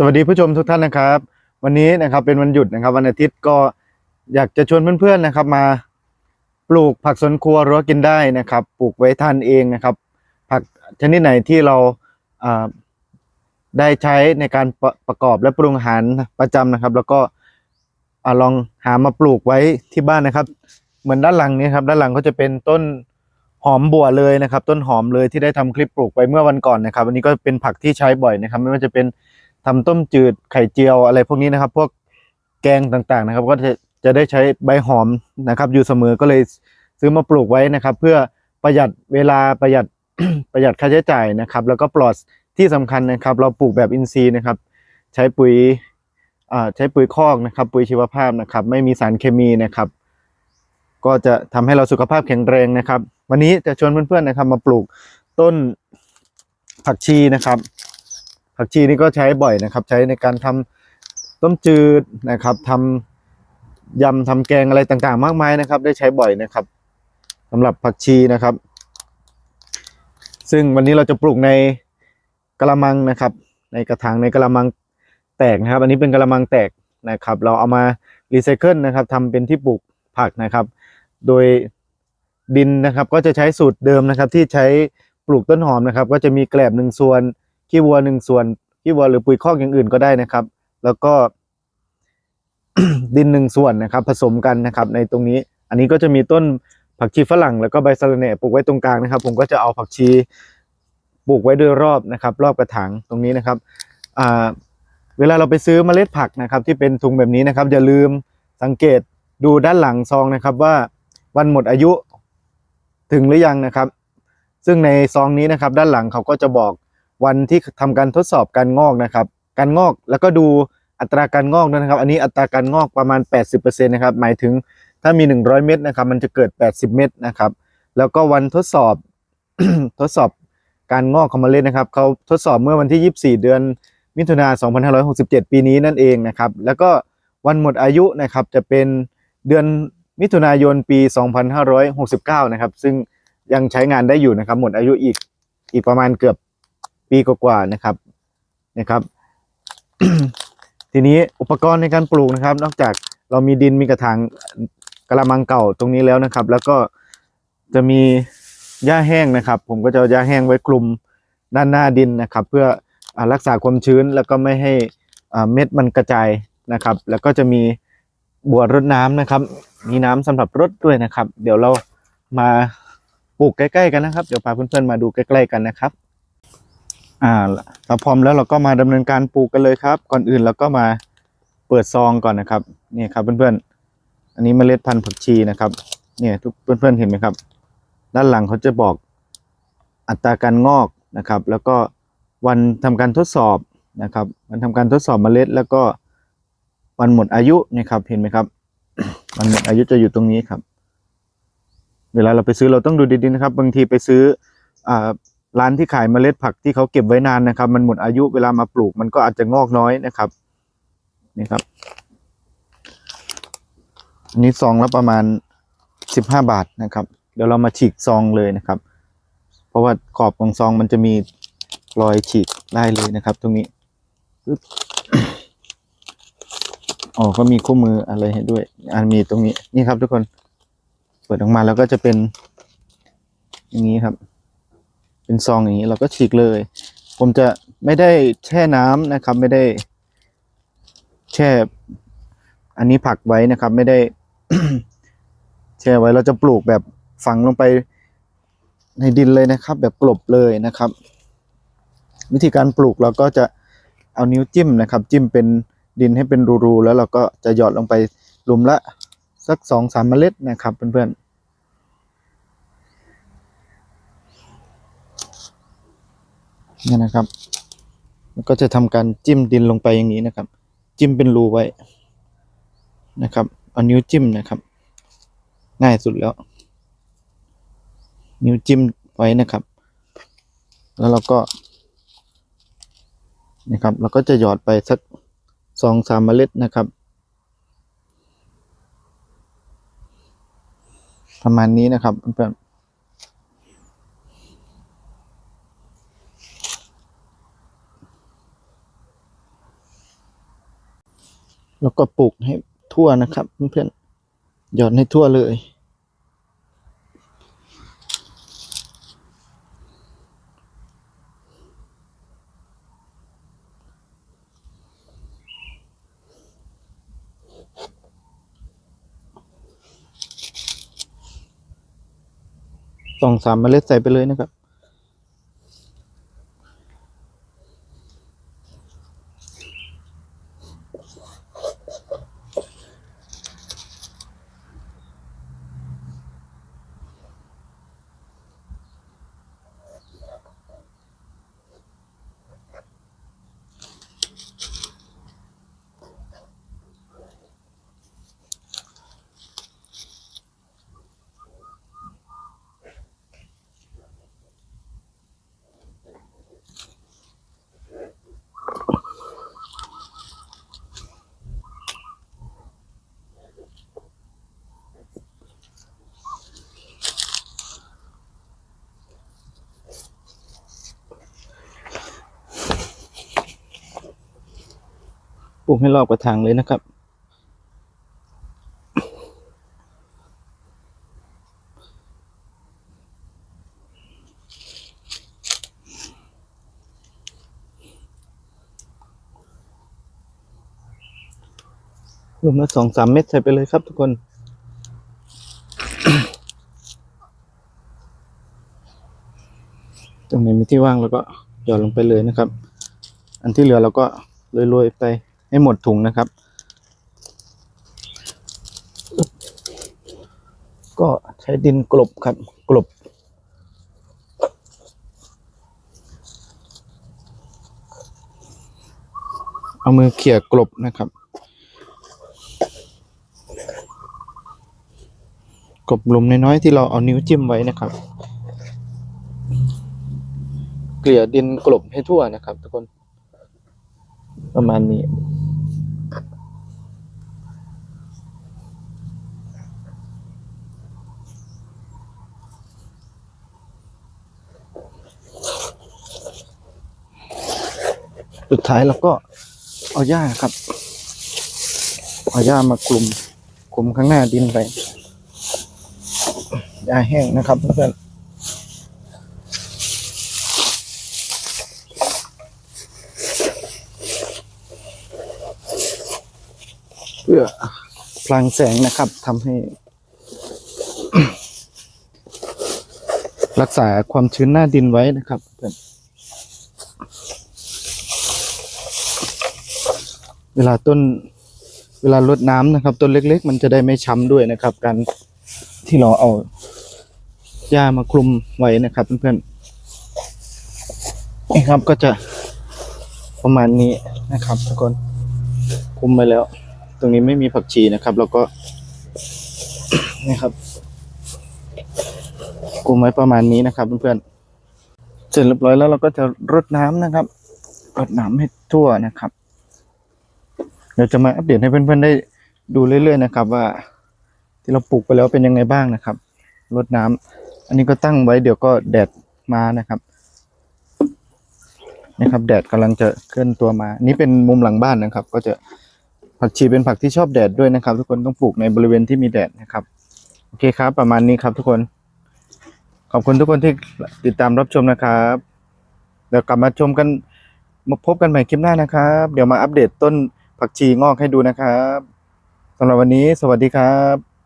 สวัสดีผู้ชมทุกท่านนะครับ วันนี้นะครับเป็นวันหยุดนะครับ วันอาทิตย์ก็อยากจะชวนเพื่อนๆนะครับ มาปลูกผักสวนครัวรั้วกินได้นะครับ ปลูกไว้ทานเองนะครับ ผักชนิดไหนที่เราได้ใช้ในการประประกอบและปรุงอาหารประจำนะครับ แล้วก็ลองหามาปลูกไว้ที่บ้านนะครับ เหมือนด้านหลังนี้ครับ ด้านหลังก็จะเป็นต้นหอมบัวเลยนะครับ ต้นหอมเลยที่ได้ทำคลิปปลูกไปเมื่อวันก่อนนะครับ วันนี้ก็เป็นผักที่ใช้บ่อยนะครับ ไม่ว่าจะเป็น ทำต้มจืดไข่เจียวอะไรพวกนี้นะครับ พวกแกงต่างๆนะครับ ก็จะจะได้ใช้ใบหอมนะครับ อยู่เสมอก็เลยซื้อมาปลูกไว้นะครับ เพื่อประหยัดเวลาประหยัดประหยัดค่าใช้จ่ายนะครับ แล้วก็ปลอดที่สำคัญนะครับ เราปลูกแบบอินทรีย์นะครับ ใช้ปุ๋ยอ่าใช้ปุ๋ยคอกนะครับ ปุ๋ยชีวภาพนะครับ ไม่มีสารเคมีนะครับ ก็จะทำให้เราสุขภาพแข็งแรงนะครับ วันนี้จะชวนเพื่อนๆนะครับ มาปลูกต้นผักชีนะครับ ผักชีนี่ก็ใช้บ่อยนะครับ ใช้ในการทำต้มจืดนะครับทำยำทำแกงอะไรต่างๆ มากมายนะครับ ได้ใช้บ่อยนะครับสำหรับผักชีนะครับ ซึ่งวันนี้เราจะปลูกในกระมังนะครับ ในกระถางในกระมังแตกนะครับ อันนี้เป็นกระมังแตกนะครับ เราเอามารีไซเคิลนะครับทำเป็นที่ปลูกผักนะครับ โดยดินนะครับก็จะใช้สูตรเดิมนะครับ ที่ใช้ปลูกต้นหอมนะครับ ก็จะมีแกลบหนึ่งส่วน ขี้วัวหนึ่งส่วนขี้วัวหรือปุ๋ยคอกอย่างอื่นก็ได้นะครับ แล้วก็ ดินหนึ่งส่วนนะครับ ผสมกันนะครับ ในตรงนี้ อันนี้ก็จะมีต้นผักชีฝรั่ง แล้วก็ใบสะระแหน่ปลูกไว้ตรงกลางนะครับ ผมก็จะเอาผักชีปลูกไว้โดยรอบนะครับ รอบกระถางตรงนี้นะครับเวลาเราไปซื้อเมล็ดผักนะครับ ที่เป็นถุงแบบนี้นะครับ อย่าลืมสังเกตดูด้านหลังซองนะครับ ว่าวันหมดอายุถึงหรือยังนะครับ ซึ่งในซองนี้นะครับ ด้านหลังเขาก็จะบอก วันที่ทำการทดสอบการงอกนะครับ การงอกแล้วก็ดูอัตราการงอกด้วยนะครับ อันนี้อัตราการงอกประมาณ 80%นะครับ หมายถึงถ้ามี 100 เม็ดนะครับ มันจะเกิด 80 เม็ดนะครับ แล้วก็วันทดสอบทดสอบการงอกของเมล็ดนะครับเขาทดสอบเมื่อวันที่ 24 เดือนมิถุนา2567 ปีนี้นั่นเองนะครับ แล้วก็วันหมดอายุนะครับจะเป็นเดือนมิถุนายนปี 2569 นะครับ ซึ่งยังใช้งานได้อยู่นะครับ หมดอายุอีกอีกประมาณเกือบ ปีกว่าๆนะครับนะครับ ทีนี้อุปกรณ์ในการปลูกนะครับ นอกจากเรามีดินมีกระถางกระมังเก่าตรงนี้แล้วนะครับ แล้วก็จะมีหญ้าแห้งนะครับ ผมก็จะหญ้าแห้งไว้คลุมด้านหน้าดินนะครับ เพื่ออรักษาความชื้นแล้วก็ไม่ให้เม็ดมันกระจายนะครับ แล้วก็จะมีบัวรดน้ำนะครับ มีน้ำสำหรับรดด้วยนะครับ เดี๋ยวเรามาปลูกใกล้ ๆ กันนะครับ เดี๋ยวพาเพื่อนๆมาดูใกล้ ๆ กันนะครับ อ่าเราพร้อมแล้วเราก็มาดำเนินการปลูกกันเลยครับ ก่อนอื่นเราก็มาเปิดซองก่อนนะครับนี่ครับเพื่อนๆ อันนี้เมล็ดพันธุ์ผักชีนะครับเนี่ยทุกเพื่อนๆเห็นไหมครับ ด้านหลังเขาจะบอกอัตราการงอกนะครับ แล้วก็วันทำการทดสอบนะครับ วันทำการทดสอบเมล็ด แล้วก็วันหมดอายุนะครับเห็นไหมครับ วันหมดอายุจะอยู่ตรงนี้ครับ เวลาเราไปซื้อเราต้องดูดีๆนะครับ บางทีไปซื้ออ่า ร้านที่ขายเมล็ดผักที่เขาเก็บไว้นานนะครับ มันหมดอายุเวลามาปลูกมันก็อาจจะงอกน้อยนะครับนี่ครับนนี้ซองละประมาณสิบห้าบาทนะครับ เดี๋ยวเรามาฉีกซองเลยนะครับ เพราะว่าขอบของซองมันจะมีรอยฉีกได้เลยนะครับ ตรงนี้อ๋อก็มีคู่มืออะไรให้ด้วยอันมีตรงนี้นี่ครับทุกคนเปิดออกมาแล้วก็จะเป็น อย่างนี้ครับ เป็นซองอย่างนี้เราก็ฉีกเลย ผมจะไม่ได้แช่น้ำนะครับ ไม่ได้ แช่ อันนี้ผักไว้นะครับ ไม่ได้ แช่ไว้เราจะปลูกแบบฝังลงไปในดินเลยนะครับ แบบกลบเลยนะครับ วิธีการปลูกเราก็จะเอานิ้วจิ้มนะครับ จิ้มเป็นดินให้เป็นรูๆแล้วเราก็จะหยอดลงไปหลุมละสักสองสามเมล็ดนะครับเพื่อนๆ เนี่ยนะครับแล้วก็จะทำการจิ้มดินลงไปอย่างนี้นะครับ จิ้มเป็นรูไว้นะครับเอานิ้วจิ้มนะครับ ง่ายสุดแล้ว นิ้วจิ้มไว้นะครับ แล้วเราก็นะครับเราก็จะหยอดไปสักสองสามเมล็ดนะครับ ประมาณนี้นะครับเพื่อนๆ แล้วก็ปลูกให้ทั่วนะครับเพื่อนๆหย่อนให้ทั่วเลย สองสามเมล็ดใส่ไปเลยนะครับ ปลูกให้รอบกระถางเลยนะครับ รวมละสองสามเม็ดใส่ไปเลยครับทุกคนตรงไหนมีที่ว่างเราก็หย่อนลงไปเลยนะครับ อันที่เหลือเราก็โรยๆไป ให้หมดถุงนะครับ ก็ใช้ดินกลบครับ กลบ เอามือเขี่ยกลบนะครับ กลบหลุมน้อยๆที่เราเอานิ้วจิ้มไว้นะครับเกลี่ยดินกลบให้ทั่วนะครับทุกคนประมาณนี้ สุดท้ายเราก็เอาหญ้าครับ เอาหญ้ามาคลุมคลุมข้างหน้าดินไปหญ้าแห้งนะครับเพื่อนเพื่อพลางแสงนะครับทำให้ รักษาความชื้นหน้าดินไว้นะครับเพื่อน เวลาต้นเวลารดน้ำนะครับ ต้นเล็ก ๆ มันจะได้ไม่ช้ำด้วยนะครับ การที่เราเอาหญ้ามาคลุมไว้นะครับเพื่อนๆนี่ครับก็จะประมาณนี้นะครับทุกคนคลุมไปแล้ว ตรงนี้ไม่มีผักชีนะครับ แล้วก็นี่ครับคลุมไว้ประมาณนี้นะครับเพื่อนๆเสร็จเรียบร้อยแล้วเราก็จะรดน้ำนะครับรดน้ำให้ทั่วนะครับ เดี๋ยวจะมาอัปเดตให้เพื่อนๆได้ดูเรื่อย ๆ นะครับ ว่าที่เราปลูกไปแล้วเป็นยังไงบ้างนะครับรดน้ำอันนี้ก็ตั้งไว้เดี๋ยวก็แดดมานะครับนะครับ แดดกำลังจะเคลื่อนตัวมา นี่เป็นมุมหลังบ้านนะครับ ก็จะผักชีเป็นผักที่ชอบแดดด้วยนะครับ ทุกคนต้องปลูกในบริเวณที่มีแดดนะครับโอเคครับ ประมาณนี้ครับ ทุกคน ขอบคุณทุกคนที่ติดตามรับชมนะครับ เดี๋ยวกลับมาชมกันมาพบกันใหม่คลิปหน้านะครับ เดี๋ยวมาอัปเดตต้น ผักชีงอกให้ดูนะครับสำหรับวันนี้สวัสดีครับ